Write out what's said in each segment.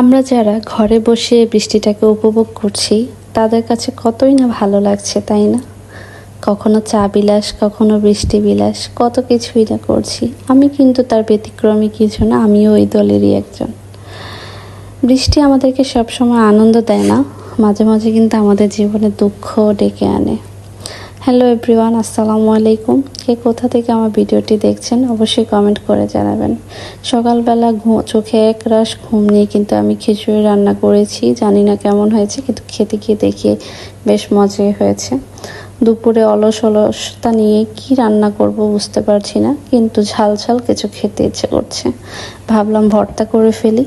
আমরা যারা ঘরে বসে বৃষ্টিটাকে উপভোগ করছি, তাদের কাছে কতই না ভালো লাগছে, তাই না? কখনো চা বিলাস, কখনো বৃষ্টি বিলাস, কত কিছুই না করছি। আমি কিন্তু তার ব্যতিক্রমী কিছু না, আমিও ওই দলেরই একজন। বৃষ্টি আমাদেরকে সবসময় আনন্দ দেয় না, মাঝে মাঝে কিন্তু আমাদের জীবনে দুঃখ ডেকে আনে। হ্যালো এভরিওয়ান আসসালামু আলাইকুম কে কোথা থেকে আমার ভিডিওটি দেখছেন, অবশ্যই কমেন্ট করে জানাবেন। সকালবেলা চোখে এক রাশ ঘুম নিয়ে কিন্তু আমি খিচুড়ি রান্না করেছি। জানি না কেমন হয়েছে, কিন্তু খেতে গিয়ে দেখি বেশ মজাই হয়েছে। দুপুরে অলস অলসতা নিয়ে কি রান্না করব বুঝতে পারছি না, কিন্তু ঝাল ঝাল কিছু খেতে ইচ্ছে করছে। ভাবলাম ভর্তা করে ফেলি।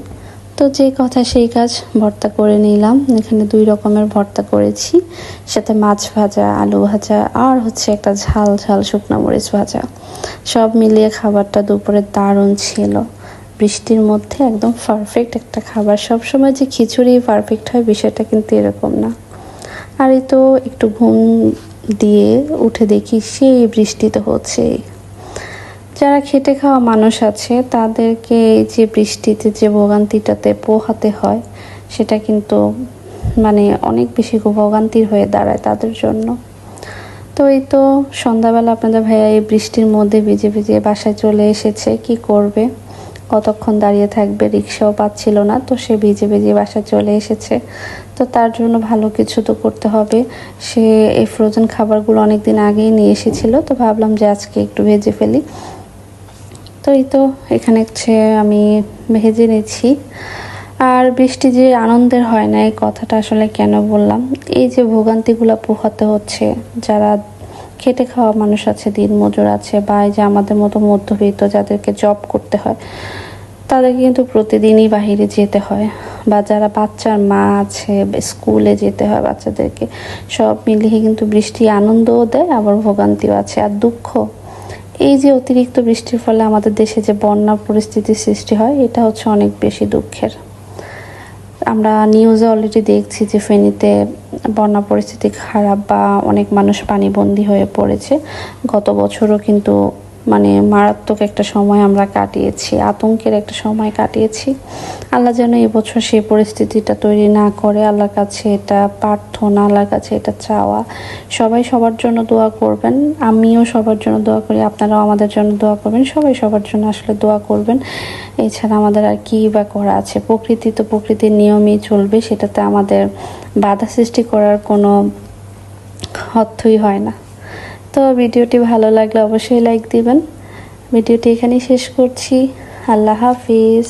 তো যে কথা সেই কাজ ভর্তা করে নিলাম। এখানে দুই রকমের ভর্তা করেছি। সাথে মাছ ভাজা, আলু ভাজা, আর হচ্ছে একটা ঝাল ঝাল শুকনো মরিচ ভাজা। সব মিলিয়ে খাবারটা দুপুরে দারুণ ছিল। বৃষ্টির মধ্যে একদম পারফেক্ট একটা খাবার। সবসময় যে খিচুড়ি পারফেক্ট হয় বিষয়টা কিন্তু এরকম না। আর এই তো একটু ঘুম দিয়ে উঠে দেখি সেই বৃষ্টি তো হচ্ছেই। যারা খেটে খাওয়া মানুষ আছে, তাদেরকে যে বৃষ্টিতে যে ভোগান্তিটাতে পোহাতে হয়, সেটা কিন্তু মানে অনেক বেশি ভোগান্তির হয়ে দাঁড়ায় তাদের জন্য। তো এই তো সন্ধ্যাবেলা আপনাদের ভাইয়া এই বৃষ্টির মধ্যে ভিজে ভিজে বাসায় চলে এসেছে, কি করবে? কতক্ষণ দাঁড়িয়ে থাকবে? রিক্সাও পাচ্ছিল না, তো সে ভিজে ভিজে বাসায় চলে এসেছে। তো তার জন্য ভালো কিছু তো করতে হবে। সে এই ফ্রোজেন খাবারগুলো অনেক দিন আগেই নিয়ে এসেছিল, তো ভাবলাম যে আজকে একটু ভেজে ফেলি। তো এই তো, এখানে হচ্ছে আমি ভেজে নিচ্ছি। আর বৃষ্টি যে আনন্দের হয় না, এই কথাটা আসলে কেন বললাম? এই যে ভোগান্তিগুলো পোহাতে হচ্ছে, যারা খেটে খাওয়া মানুষ আছে, দিন মজুর আছে, বা এই যে আমাদের মতো মধ্যবিত্ত যাদেরকে জব করতে হয়, তাদেরকে কিন্তু প্রতিদিনই বাহিরে যেতে হয়। বা যারা বাচ্চার মা আছে স্কুলে যেতে হয় বাচ্চাদেরকে, সব মিলিয়ে কিন্তু বৃষ্টি আনন্দও দেয়, আবার ভোগান্তিও আছে। আর দুঃখ এই যে অতিরিক্ত বৃষ্টির ফলে আমাদের দেশে যে বন্যা পরিস্থিতির সৃষ্টি হয়, এটা হচ্ছে অনেক বেশি দুঃখের। আমরা নিউজে অলরেডি দেখছি যে ফেনীতে বন্যা পরিস্থিতি খারাপ বা অনেক মানুষ পানিবন্দী হয়ে পড়েছে। গত বছরও কিন্তু মানে মারাত্মক একটা সময় আমরা কাটিয়েছি, আতঙ্কের একটা সময় কাটিয়েছি। আল্লাহ যেন এবছর সেই পরিস্থিতিটা তৈরি না করে, আল্লাহর কাছে এটা প্রার্থনা, আল্লাহর কাছে এটা চাওয়া। সবাই সবার জন্য দোয়া করবেন, আমিও সবার জন্য দোয়া করি, আপনারাও আমাদের জন্য দোয়া করবেন, সবাই সবার জন্য আসলে দোয়া করবেন। এছাড়া আমাদের আর কী বা করা আছে? প্রকৃতি তো প্রকৃতির নিয়মেই চলবে, সেটাতে আমাদের বাধা সৃষ্টি করার কোনো অর্থই হয় না। তো ভিডিওটি ভালো লাগলে অবশ্যই লাইক দিবেন। ভিডিওটি এখানেই শেষ করছি। আল্লাহ হাফিজ।